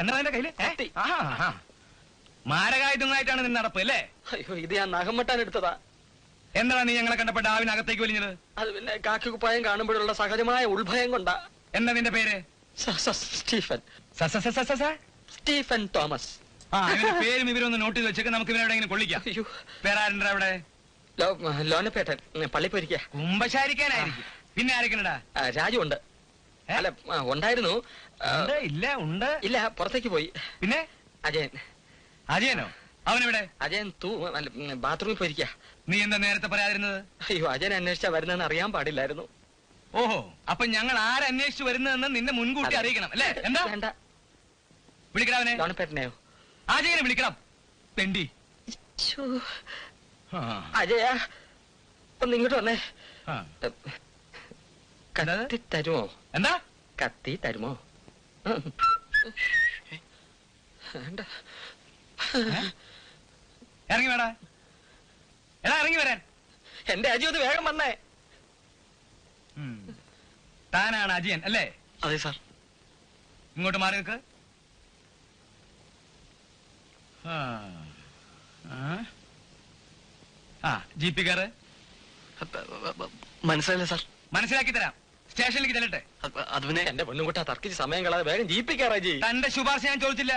എന്താ എന്റെ കയ്യിൽ. മാരകായുധങ്ങളായിട്ടാണ് നിന്റെ നടപ്പ് അല്ലേ? അയ്യോ ഇത് ഞാൻ നഖം വെട്ടാൻ എടുത്തതാ. എന്താണ് നീ ഞങ്ങളെ കണ്ടപ്പോ ഡാവിനകത്തേക്ക് വലിഞ്ഞത്? അത് പിന്നെ കാക്കി കുപ്പായം കാണുമ്പോഴുള്ള സഹജമായ ഉത്ഭയം കൊണ്ടാ. എന്താ നിന്റെ പേര്? സ്റ്റീഫൻ? Stephen Thomas. ആ ഇവന്റെ പേരും ഇവരൊന്ന് നോട്ട് ചെയ്ത് വെച്ചേക്ക് നമുക്ക് ഇവരെ കൊള്ളിക്കാം. ആരുണ്ടാ അവിടെ? ലോനപ്പേട്ടൻ പള്ളി പോയിരിക്ക കുമ്പശാരിക്കാനായിരിക്കും. പിന്നെ ആരൊക്കെയാ രാജു ഉണ്ട്? അല്ല ഉണ്ടായിരുന്നു. ഇല്ല ഉണ്ട്. ഇല്ല പുറത്തേക്ക് പോയി. പിന്നെ? അജയൻ. അജയനോ? അവനെവിടെ? അജയൻ തൂ ബാത്റൂമിൽ പോയിരിക്ക. നീ എന്താ നേരത്തെ പറയാതിരുന്നത്? അയ്യോ അജയൻ അന്വേഷിച്ചാ വരുന്നതെന്ന് അറിയാൻ പാടില്ലായിരുന്നു. ഓഹോ അപ്പൊ ഞങ്ങൾ ആരന്വേഷിച്ചു വരുന്നതെന്ന് നിന്നെ മുൻകൂട്ടി. അറിയിക്കണം അല്ലേ? എന്താ? വേണ്ട. വിളിക്കണം അവനെ. ലോനപ്പേട്ടനെയോ അജയനെ വിളിക്കണം. പെണ്ടി അജയ ഒന്ന് ഇങ്ങോട്ട് വന്നേ. കത്തി തരുമോ? എന്താ? കത്തി തരുമോ. ഇറങ്ങി വേടാ. എടാ ഇറങ്ങി വരാൻ. എന്റെ അജി ഒന്ന് വേഗം വന്നേ. താനാണ് അജിയൻ അല്ലേ? അതെ സാർ. ഇങ്ങോട്ട് മാറി നിൽക്ക്. ആ. ആ. ആ ജി പി കാറ്. മനസ്സിലായില്ല സാർ? മനസ്സിലാക്കി തരാം. സ്റ്റേഷനിലേക്ക് ചെല്ലട്ടെ. അത് പിന്നെ എന്റെ പെണ്ണുകുട്ട തർക്കിച്ച് സമയം കളാതെ വേഗം ജീപ്പിക്കാറാ ജി. തന്റെ ശുപാർശ ഞാൻ ചോദിച്ചില്ല.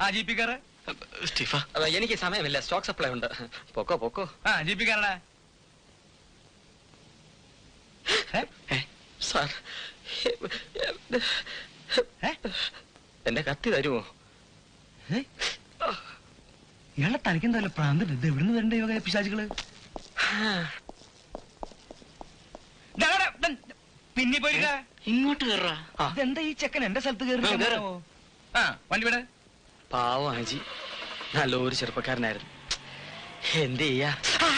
ആ ജീപ്പിക്കാറ് സ്റ്റീഫ എനിക്ക് സമയമില്ല. സ്റ്റോക്ക് സപ്ലൈ ഉണ്ട്. പൊക്കോ പൊക്കോ. ആ ജി പി കാറടാ ഏ? സാർ? എന്റെ കത്തി തരുമോ? ഇയാളെ തനിക്കെന്താ വല്ല പ്രാന്തുണ്ട് ഇത് എവിടുന്ന് വരണ്ട പിശാചികൾ? പിശാചുകൾ പിന്നെ പോയി ഇങ്ങോട്ട് കയറാ ഇതെന്താ ഈ ചെക്കൻ എന്റെ സ്ഥലത്ത് കയറി ആ, ആ വണ്ടി വിട്. പാവം ആജി നല്ലൊരു ചെറുപ്പക്കാരനായിരുന്നു. എന്ത് ചെയ്യാ? ആ!